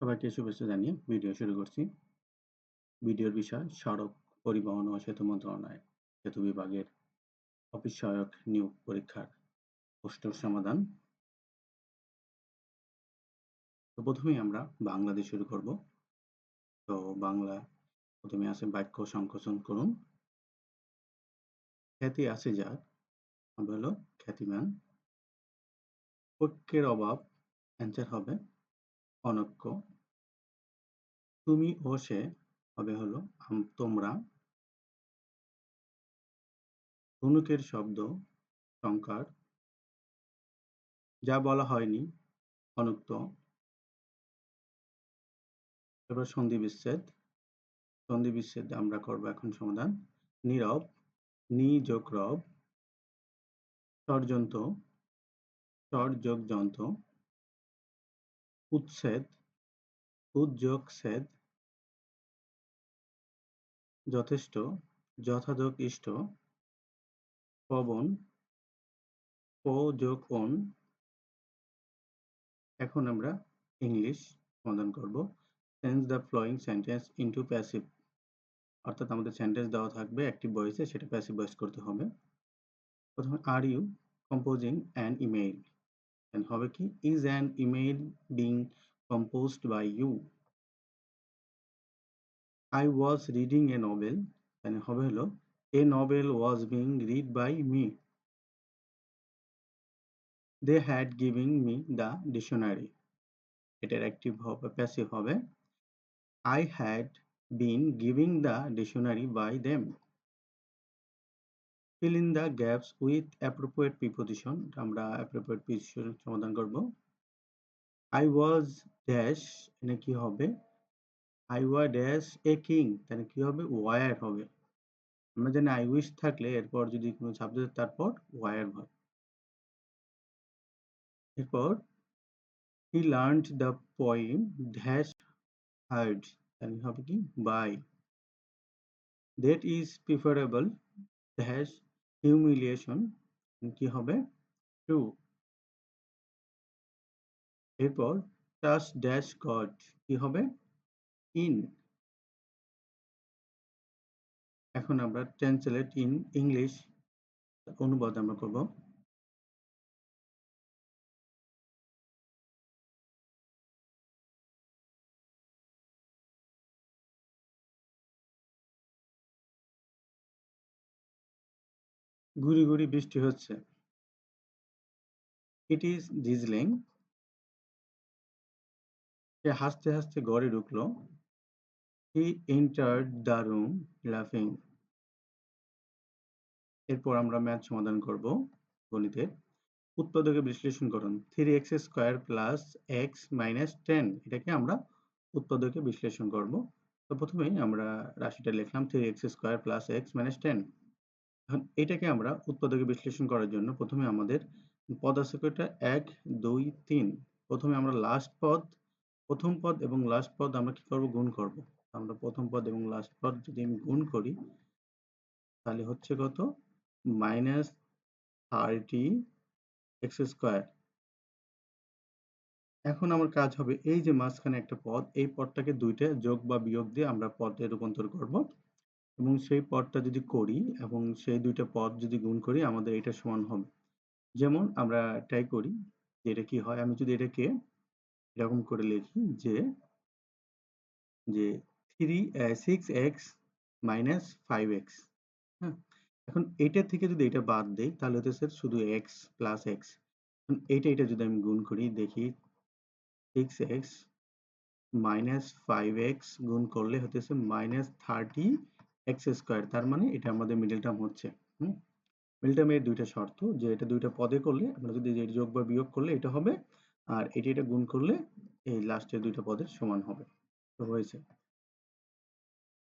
সবাইকে শুভেচ্ছা জানিয়ে ভিডিও শুরু করছি। ভিডিওর বিষয় সড়ক পরিবহন ও সেতু মন্ত্রণালয়, সেতু বিভাগের অফিস সহায়ক নিয়োগ পরীক্ষার প্রশ্নের সমাধান। তো প্রথমেই আমরা বাংলা দিয়ে শুরু করব। তো বাংলা প্রথমে আছে বাক্য সংকোচন করুন। খ্যাতি আছে যার হলো খ্যাতিমান। ঐক্যের অভাব অ্যান্সার হবে অনৈক্য। তুমি ও সে হবে হলো তোমরা। ধনুকের শব্দ, সংকার। যা বলা হয়নি, অনুক্ত। এবার সন্ধি বিচ্ছেদ। সন্ধি বিচ্ছেদ আমরা করব এখন সমাধান। নীরব নি যোগ রব ষড়যন্ত্র ষড় যোগ যন্ত্র উচ্ছেদ উদ্যোগ ছেদ যথেষ্ট যথাযোগ ইষ্ট পবন যোগ অন এখন আমরা ইংলিশ সমাধান করব। Change the flowing sentence into passive অর্থাৎ আমাদের সেন্টেন্স দেওয়া থাকবে একটি ভয়েসে সেটা প্যাসিভ ভয়েস করতে হবে। প্রথমে are you composing an email হবে কি is an email being composed by you I was reading a novel তাহলে হবে হলো a novel was being read by me they had given me the dictionary এটার active হবে passive হবে I had been giving the dictionary by them fill in the gaps with appropriate preposition. আমরা appropriate preposition সমাধান করব। I was dash এখানে কি হবে? I ওয়া ড্যাশ এ তাহলে কি হবে? ওয়ার হবে। আমরা জানি আই উইশ থাকলে এরপর যদি কোনো সাবজেক্ট তারপর ওয়ার হয়। এরপর he learned the poem dash heard তাহলে হবে কি? By that is preferable dash humiliation কি হবে? টু এরপর টাচ ড্যাশ গড কি হবে? ইন এখন আমরা ট্রান্সলেট ইন ইংলিশ অনুবাদ আমরা করব। গুড়ি গুড়ি বৃষ্টি হচ্ছে। ইট ইজ ডিজলিং সে হাসতে হাসতে ঘরে ঢুকলো। He entered the room, laughing. এরপর আমরা ম্যাথ সমাধান করব গণিতের। উৎপাদকে বিশ্লেষণ করুন। Three x square plus x minus ten এটাকে আমরা উৎপাদকে বিশ্লেষণ করব। তো প্রথমেই আমরা রাশিটা লিখলাম three x square plus x minus ten এটাকে আমরা উৎপাদকে বিশ্লেষণ করার জন্য প্রথমে আমাদের পদ আছে কয়টা এক, দুই, তিন। প্রথমে আমরা লাস্ট পদ, প্রথম পদ এবং লাস্ট পদ আমরা কি করব? গুণ করব। আমরা প্রথম পদ এবং লাস্ট পদ যদি আমি গুণ করি, তাহলে হচ্ছে কত? মাইনাস থার্টি এক্স স্কোয়ার এখন আমার কাজ হবে এই যে মাঝখানে একটা পদ, এই পদটাকে দুইটা যোগ বা বিয়োগ দিয়ে আমরা পদে রূপান্তর করব। এবং সেই পদটা যদি করি এবং সেই দুইটা পদ যদি গুণ করি, আমাদের এটা সমান হবে। যেমন আমরা ট্রাই করি যে এটা কি হয়, আমি যদি এটাকে এরকম করে লিখি যে যে three six x minus five x হ্যাঁ? এখন এইটা থেকে যদি এটা বাদ দেই, তাহলে হতেছে শুধু এক্স প্লাস এক্স এইটা এটা যদি আমি গুণ করি, দেখি six x minus five x গুণ করলে হতেছে মাইনাস থার্টি এক্স স্কোয়ার তার মানে এটা আমাদের মিডল টার্ম হচ্ছে, হুম? মিডল টার্মের দুইটা শর্ত, যে এটা দুইটা পদে করলে, আমরা যদি যোগ বা বিয়োগ করলে এটা হবে, আর এটি এটা গুণ করলে এই লাস্টের দুইটা পদের সমান হবে, তো হয়েছে।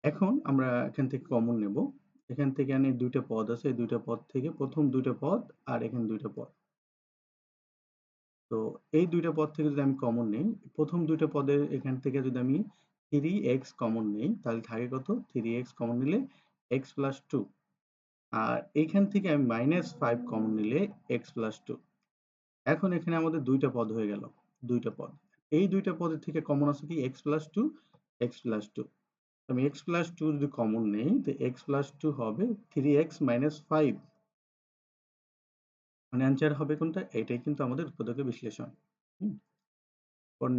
এখন আমরা এখান থেকে কমন নেব, এখান থেকে আমি দুইটা পদ আছে দুইটা পদ থেকে প্রথম দুইটা পদ, আর এখানে দুইটা পদ। তো এই দুইটা পদ থেকে যদি আমি কমন নেই, প্রথম দুইটা পদের এখান থেকে যদি আমি থ্রি এক্স কমন নেই, তাহলে থাকে কত? থ্রি এক্স কমন নিলে এক্স প্লাস টু আর এখান থেকে আমি মাইনাস ফাইভ কমন নিলে এক্স প্লাস টু এখন এখানে আমাদের দুইটা পদ হয়ে গেল, দুইটা পদ। এই দুইটা পদের থেকে কমন আছে কি? X plus two x plus two আমি এক্স প্লাস টু যদি কমন নেই, তো এক্স প্লাস টু হবে থ্রি এক্স মাইনাস ফাইভ মানে অ্যান্সার হবে কোনটা? এটাই কিন্তু আমাদের উৎপাদকের বিশ্লেষণ।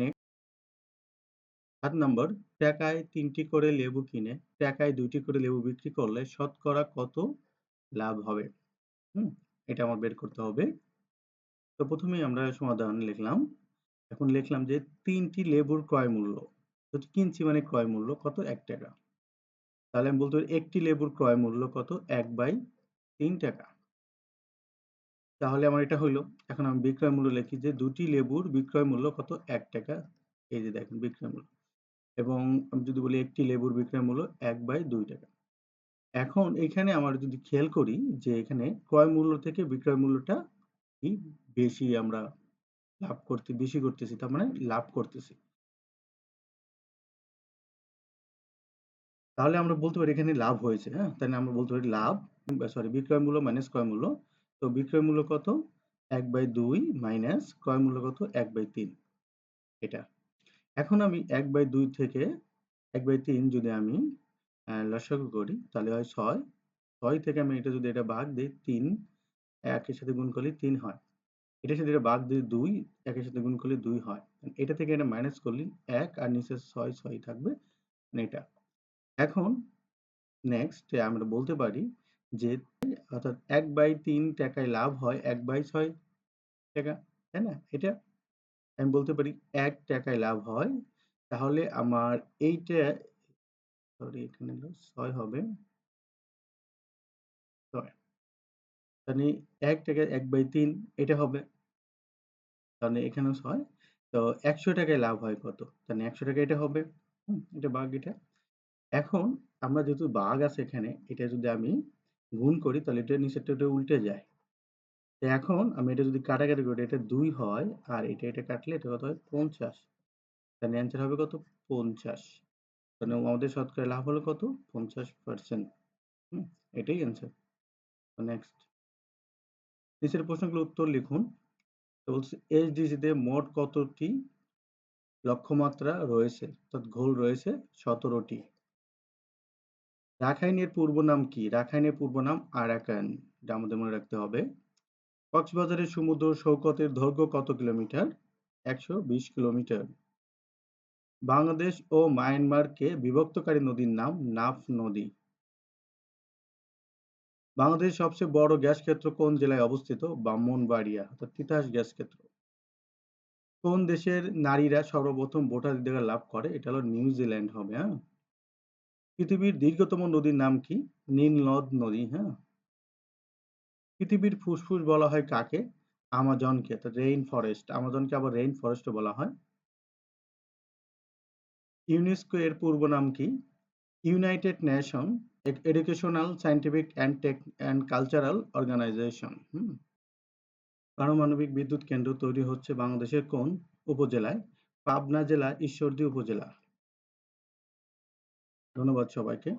নেক্সট সাত নম্বর টাকায় তিনটি করে লেবু কিনে টাকায় দুইটি করে লেবু বিক্রি করলে শতকরা কত লাভ হবে? হুম, এটা আমার বের করতে হবে। তো প্রথমেই আমরা সমাধান লিখলাম। এখন লিখলাম যে তিনটি লেবুর ক্রয় মূল্য কিনছি মানে ক্রয় মূল্য কত? এক টাকা। তাহলে আমি বলতে পারি একটি লেবুর ক্রয় মূল্য কত? এক বাই তিন টাকা। তাহলে আমার এটা হইল। এখন আমি বিক্রয় মূল্য লিখি যে দুটি লেবুর বিক্রয় মূল্য কত? এক টাকা। এই যে দেখেন বিক্রয় মূল্য। এবং আমি যদি বলি একটি লেবুর বিক্রয় মূল্য এক বাই দুই টাকা। এখন এখানে আমার যদি খেয়াল করি যে এখানে ক্রয় মূল্য থেকে বিক্রয় মূল্যটা কি বেশি আমরা লাভ করতে, বেশি করতেছি, তার মানে লাভ করতেছি। তাহলে আমরা বলতে পারি এখানে লাভ হয়েছে হ্যাঁ? তাহলে আমরা বলতে পারি লাভ সরি বিক্রয় মূল্য মাইনাস ক্রয় মূল্য। তো বিক্রয় মূল্য কত? এক বাই দুই মাইনাস ক্রয় মূল্য কত? এক বাই তিন। এটা। এখন আমি এক বাই দুই থেকে এক বাই তিন যদি আমি লসাগু করি, তাহলে হয় ছয়। ছয় থেকে আমি এটা যদি এটা ভাগ দিই, তিন একের সাথে গুণ করলে তিন হয়। এটার সাথে এটা ভাগ দিই দুই একের সাথে গুণ করলে দুই হয়। এটা থেকে এটা মাইনাস করলে এক আর নিচে ছয় ছয় থাকবে এটা। এখন নেক্সট আমরা বলতে পারি যে, অর্থাৎ এক বাই তিন টাকায় লাভ হয় এক বাই ছয় টাকা, তাই না? এটা আমি বলতে পারি, এক টাকায় লাভ হয়। তাহলে আমার এইটা সরি এখানে ছয় হবে। ছয়। মানে এক টাকায় এক বাই তিন, এটা হবে। তাহলে এখানেও ছয়। তো একশো টাকায় লাভ হয় কত? তাহলে একশো টাকা এটা হবে। হুম, এটা বাঘ এটা। এখন আমরা যেহেতু বাঘ আছে এখানে, এটা যদি আমি গুণ করি, তাহলে এটা নিচেরটা উল্টে যায়। এখন আমি এটা যদি কাটাকাটি করি, এটা দুই হয় আর এটা এটা কাটলে এটা কত হয়? পঞ্চাশ। তাহলে অ্যান্সার হবে কত? পঞ্চাশ। তাহলে আমাদের শতকরা লাভ হলো কত? পঞ্চাশ পার্সেন্ট হুম, এটাই অ্যান্সার নেক্সট নিচের প্রশ্নগুলো উত্তর লিখুন। বলছে এইচডিসিতে মোট কতটি লক্ষ্যমাত্রা রয়েছে? অর্থাৎ গোল রয়েছে সতেরোটি। রাখাইনের পূর্ব নাম কি? রাখাইনের পূর্ব নাম আরাকান। এটা আমাদের মনে রাখতে হবে। কক্সবাজারের সমুদ্র সৈকতের দৈর্ঘ্য কত কিলোমিটার? একশো বিশ কিলোমিটার। বাংলাদেশ ও মায়ানমারকে বিভক্তকারী নদীর নাম নাফ নদী। বাংলাদেশের সবচেয়ে বড় গ্যাস ক্ষেত্র কোন জেলায় অবস্থিত? ব্রাহ্মণবাড়িয়া, অর্থাৎ তিতাস গ্যাস ক্ষেত্র। কোন দেশের নারীরা সর্বপ্রথম ভোটাধিকার লাভ করে? এটা হলো নিউজিল্যান্ড হবে হ্যাঁ? পৃথিবীর দীর্ঘতম নদীর নাম কি? নীল নদ নদী হ্যাঁ? পৃথিবীর ফুসফুস বলা হয় কাকে? আমাজনকে। তো রেইন ফরেস্ট আমাজনকে আবার রেইন ফরেস্ট বলা হয়। ইউনেস্কো এর পূর্ব নাম কি? United nation educational scientific and tech and cultural organisation পারমাণবিক বিদ্যুৎ কেন্দ্র তৈরি হচ্ছে বাংলাদেশের কোন উপজেলায়? পাবনা জেলা, ঈশ্বরদী উপজেলা। ধন্যবাদ সবাইকে।